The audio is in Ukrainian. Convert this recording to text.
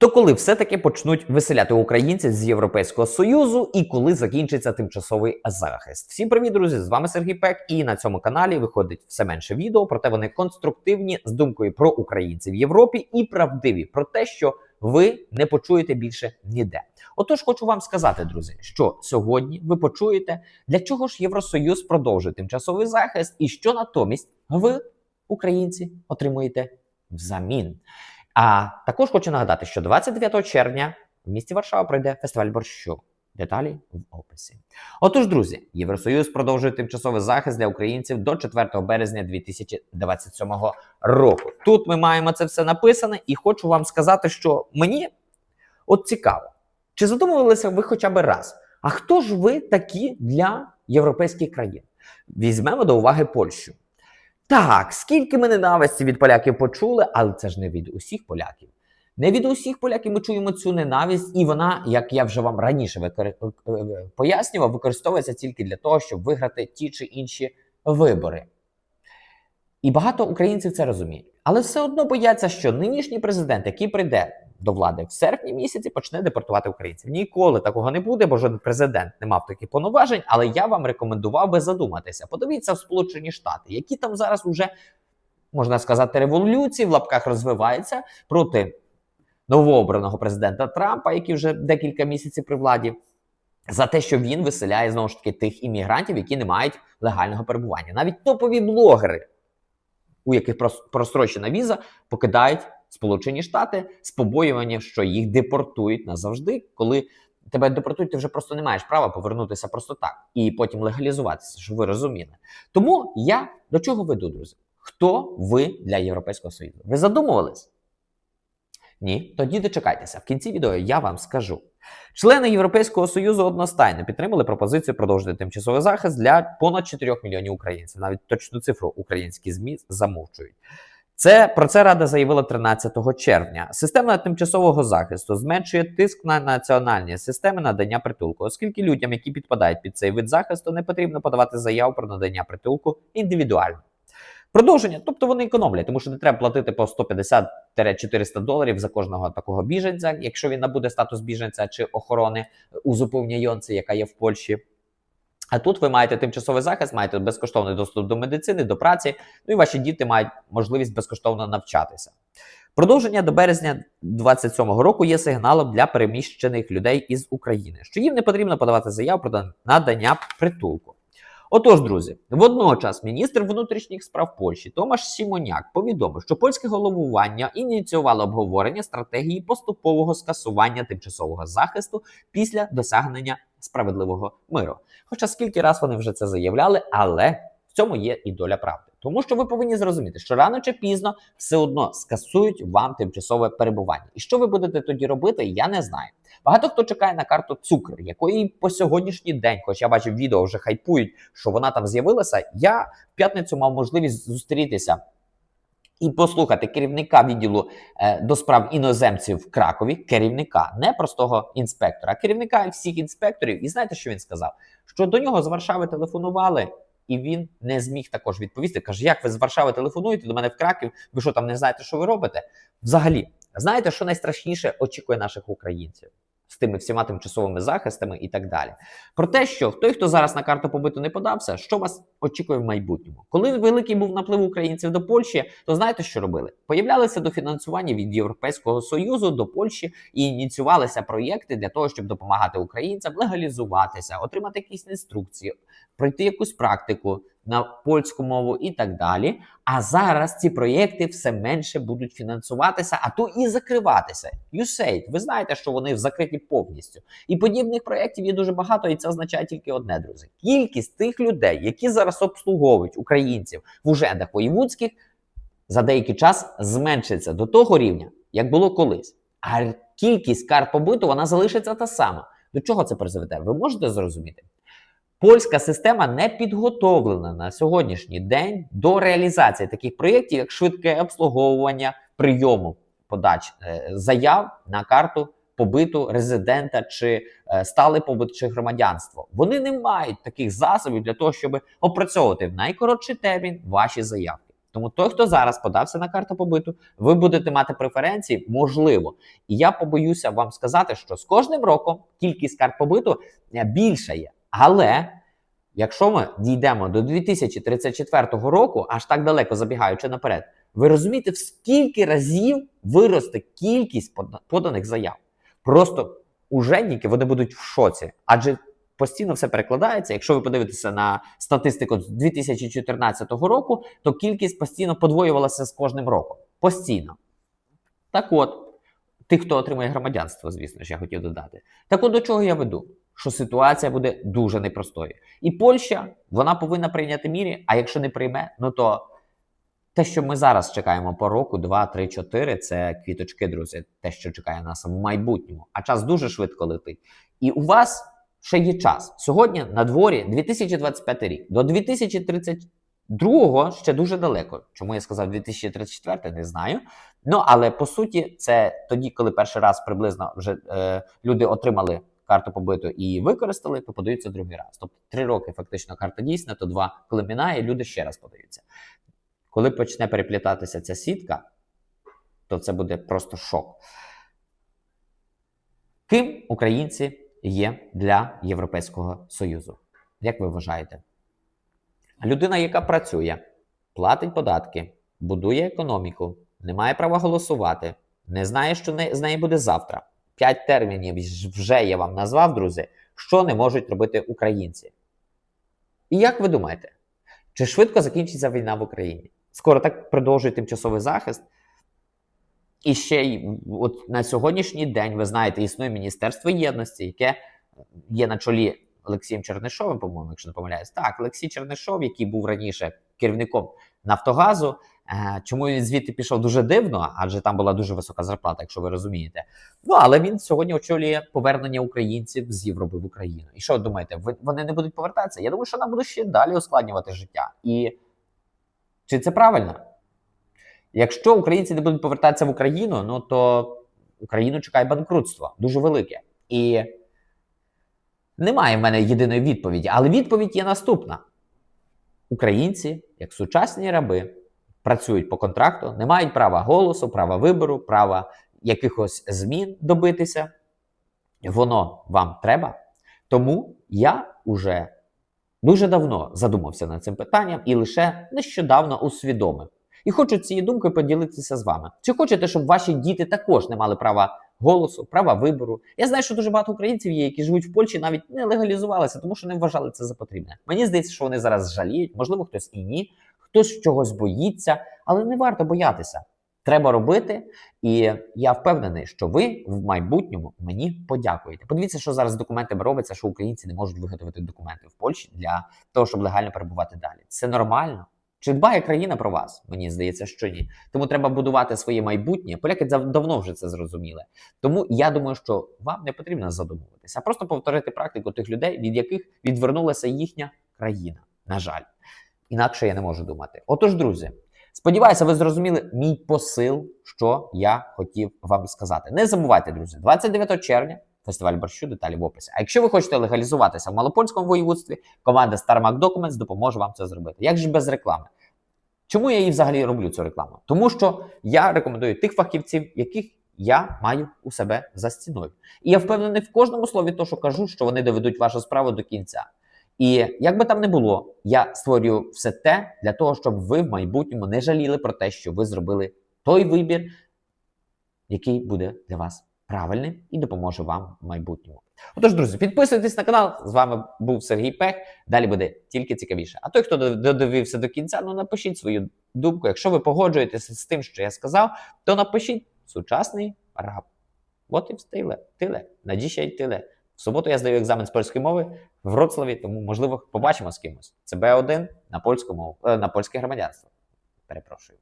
То коли все-таки почнуть виселяти українців з Європейського Союзу і коли закінчиться тимчасовий захист? Всім привіт, друзі! З вами Сергій Пек, і на цьому каналі виходить все менше відео, проте вони конструктивні з думкою про українців в Європі і правдиві про те, що ви не почуєте більше ніде. Отож, хочу вам сказати, друзі, що сьогодні ви почуєте, для чого ж Євросоюз продовжує тимчасовий захист, і що натомість ви, українці, отримуєте взамін. А також хочу нагадати, що 29 червня в місті Варшава пройде фестиваль борщу. Деталі в описі. Отож, друзі, Євросоюз продовжує тимчасовий захист для українців до 4 березня 2027 року. Тут ми маємо це все написане, і хочу вам сказати, що мені от цікаво, чи задумувалися ви хоча б раз? А хто ж ви такі для європейських країн? Візьмемо до уваги Польщу. Так, скільки ми ненависті від поляків почули, але це ж не від усіх поляків. Не від усіх поляків ми чуємо цю ненависть, і вона, як я вже вам раніше викор... е, пояснював, використовується тільки для того, щоб виграти ті чи інші вибори. І багато українців це розуміють. Але все одно бояться, що нинішній президент, який прийде до влади в серпні місяці, почне депортувати українців. Ніколи такого не буде, бо жоден президент не мав таких повноважень. Але я вам рекомендував би задуматися. Подивіться в Сполучені Штати, які там зараз уже можна сказати революції в лапках розвиваються проти новообраного президента Трампа, який вже декілька місяців при владі. За те, що він виселяє знову ж таки тих іммігрантів, які не мають легального перебування. Навіть топові блогери, у яких прос- прострочена віза, покидають Сполучені Штати з побоюванням, що їх депортують назавжди. Коли тебе депортують, ти вже просто не маєш права повернутися просто так і потім легалізуватися, щоб ви розуміли. Тому я до чого веду, друзі? Хто ви для Європейського Союзу? Ви задумувались? Ні, тоді дочекайтеся. В кінці відео я вам скажу. Члени Європейського Союзу одностайно підтримали пропозицію продовжити тимчасовий захист для понад 4 мільйонів українців. Навіть точну цифру українські ЗМІ замовчують. Це про це Рада заявила 13 червня. Система тимчасового захисту зменшує тиск на національні системи надання притулку, оскільки людям, які підпадають під цей вид захисту, не потрібно подавати заяву про надання притулку індивідуально. Продовження, тобто вони економлять, тому що не треба платити по 150-400 доларів за кожного такого біженця, якщо він набуде статус біженця чи охорони у зуповнійонці, яка є в Польщі. А тут ви маєте тимчасовий захист, маєте безкоштовний доступ до медицини, до праці, ну і ваші діти мають можливість безкоштовно навчатися. Продовження до березня 27-го року є сигналом для переміщених людей із України, що їм не потрібно подавати заяву про надання притулку. Отож, друзі, водночас міністр внутрішніх справ Польщі Томаш Сімоняк повідомив, що польське головування ініціювало обговорення стратегії поступового скасування тимчасового захисту після досягнення справедливого миру. Хоча скільки раз вони вже це заявляли, але в цьому є і доля правди. Тому що ви повинні зрозуміти, що рано чи пізно все одно скасують вам тимчасове перебування. І що ви будете тоді робити, я не знаю. Багато хто чекає на карту цукр, якої по сьогоднішній день, хоч я бачив відео, вже хайпують, що вона там з'явилася. Я в п'ятницю мав можливість зустрітися і послухати керівника відділу е, до справ іноземців в Кракові, керівника, не простого інспектора, а керівника всіх інспекторів. І знаєте, що він сказав? Що до нього з Варшави телефонували. І він не зміг також відповісти. Каже, як ви з Варшави телефонуєте до мене в Краків? Ви що там не знаєте, що ви робите? Взагалі, знаєте, що найстрашніше очікує наших українців з тими всіма тимчасовими захистами і так далі. Про те, що той, хто зараз на карту побиту не подався, що вас очікує в майбутньому. Коли великий був наплив українців до Польщі, то знаєте, що робили? Появлялися до фінансування від Європейського союзу до Польщі і ініціювалися проєкти для того, щоб допомагати українцям легалізуватися, отримати якісь інструкції, пройти якусь практику на польську мову і так далі. А зараз ці проєкти все менше будуть фінансуватися, а то і закриватися. USAID, ви знаєте, що вони закриті повністю. І подібних проєктів є дуже багато, і це означає тільки одне, друзі: кількість тих людей, які зараз обслуговують українців в ужендах воєвудських, за деякий час зменшиться до того рівня, як було колись. А кількість карт побиту вона залишиться та сама. До чого це призведе? Ви можете зрозуміти? Польська система не підготовлена на сьогоднішній день до реалізації таких проєктів, як швидке обслуговування прийому подач е, заяв на карту побиту резидента чи е, сталий побут чи громадянство. Вони не мають таких засобів для того, щоб опрацьовувати в найкоротший термін ваші заявки. Тому той, хто зараз подався на карту побиту, ви будете мати преференції, можливо. І я побоюся вам сказати, що з кожним роком кількість карт побиту е, більша є. Але якщо ми дійдемо до 2034 року, аж так далеко забігаючи наперед, ви розумієте, в скільки разів виросте кількість пода- поданих заяв? Просто уженніки вони будуть в шоці, адже постійно все перекладається. Якщо ви подивитеся на статистику з 2014 року, то кількість постійно подвоювалася з кожним роком. Постійно. Так от, тих, хто отримує громадянство, звісно ж, я хотів додати. Так от до чого я веду? Що ситуація буде дуже непростою. І Польща вона повинна прийняти мірі, а якщо не прийме, ну то те, що ми зараз чекаємо по року, 2, 3, 4, це квіточки, друзі, те, що чекає нас в майбутньому. А час дуже швидко летить. І у вас ще є час. Сьогодні на дворі 2025 рік. До 2032 ще дуже далеко. Чому я сказав 2034, не знаю. Ну але по суті, це тоді, коли перший раз приблизно вже е, люди отримали карту побиту і використали, то подаються другий раз. Тобто три роки фактично карта дійсна, то два, коли минає, люди ще раз подаються. Коли почне переплітатися ця сітка, то це буде просто шок. Ким українці є для Європейського Союзу? Як ви вважаєте? Людина, яка працює, платить податки, будує економіку, не має права голосувати, не знає, що з неї буде завтра. П'ять термінів вже я вам назвав, друзі, що не можуть робити українці. І як ви думаєте, чи швидко закінчиться війна в Україні? Скоро так продовжує тимчасовий захист. І ще й от на сьогоднішній день, ви знаєте, існує Міністерство єдності, яке є на чолі Олексієм Чернишовим, по-моєму, якщо не помиляюсь. Так, Олексій Чернишов, який був раніше керівником Нафтогазу. Е, Чому він звідти пішов дуже дивно, адже там була дуже висока зарплата, якщо ви розумієте. Ну але він сьогодні очолює повернення українців з Європи в Україну. І що ви думаєте, вони не будуть повертатися? Я думаю, що нам буде ще далі ускладнювати життя. І чи це правильно? Якщо українці не будуть повертатися в Україну, ну то Україну чекає банкрутство дуже велике. І немає в мене єдиної відповіді, але відповідь є наступна: українці, як сучасні раби, працюють по контракту, не мають права голосу, права вибору, права якихось змін добитися. Воно вам треба. Тому я уже дуже давно задумався над цим питанням і лише нещодавно усвідомив. І хочу цією думкою поділитися з вами. Чи хочете, щоб ваші діти також не мали права голосу, права вибору? Я знаю, що дуже багато українців є, які живуть в Польщі, навіть не легалізувалися, тому що не вважали це за потрібне. Мені здається, що вони зараз жаліють, можливо, хтось і ні, хтось чогось боїться, але не варто боятися. Треба робити, і я впевнений, що ви в майбутньому мені подякуєте. Подивіться, що зараз з документами робиться, що українці не можуть виготовити документи в Польщі для того, щоб легально перебувати далі. Це нормально. Чи дбає країна про вас? Мені здається, що ні. Тому треба будувати своє майбутнє. Поляки давно вже це зрозуміли. Тому я думаю, що вам не потрібно задумуватися, а просто повторити практику тих людей, від яких відвернулася їхня країна. На жаль, інакше я не можу думати. Отож, друзі, сподіваюся, ви зрозуміли мій посил, що я хотів вам сказати. Не забувайте, друзі, 29 червня. Фестиваль борщу, деталі в описі. А якщо ви хочете легалізуватися в малопольському воєводстві, команда StarMac Documents допоможе вам це зробити. Як же без реклами? Чому я її взагалі роблю цю рекламу? Тому що я рекомендую тих фахівців, яких я маю у себе за стіною. І я впевнений в кожному слові, то, що кажу, що вони доведуть вашу справу до кінця. І як би там не було, я створюю все те для того, щоб ви в майбутньому не жаліли про те, що ви зробили той вибір, який буде для вас правильним і допоможе вам в майбутньому. Отож, друзі, підписуйтесь на канал. З вами був Сергій Пех. Далі буде тільки цікавіше. А той, хто додивився до кінця, ну напишіть свою думку. Якщо ви погоджуєтеся з тим, що я сказав, то напишіть сучасний раб. От і встиле, тиле, на dzisiaj тиле. В суботу я здаю екзамен з польської мови в Вроцлаві, тому можливо побачимо з кимось. Це Б1 на польську мову, е, на польське громадянство. Перепрошую.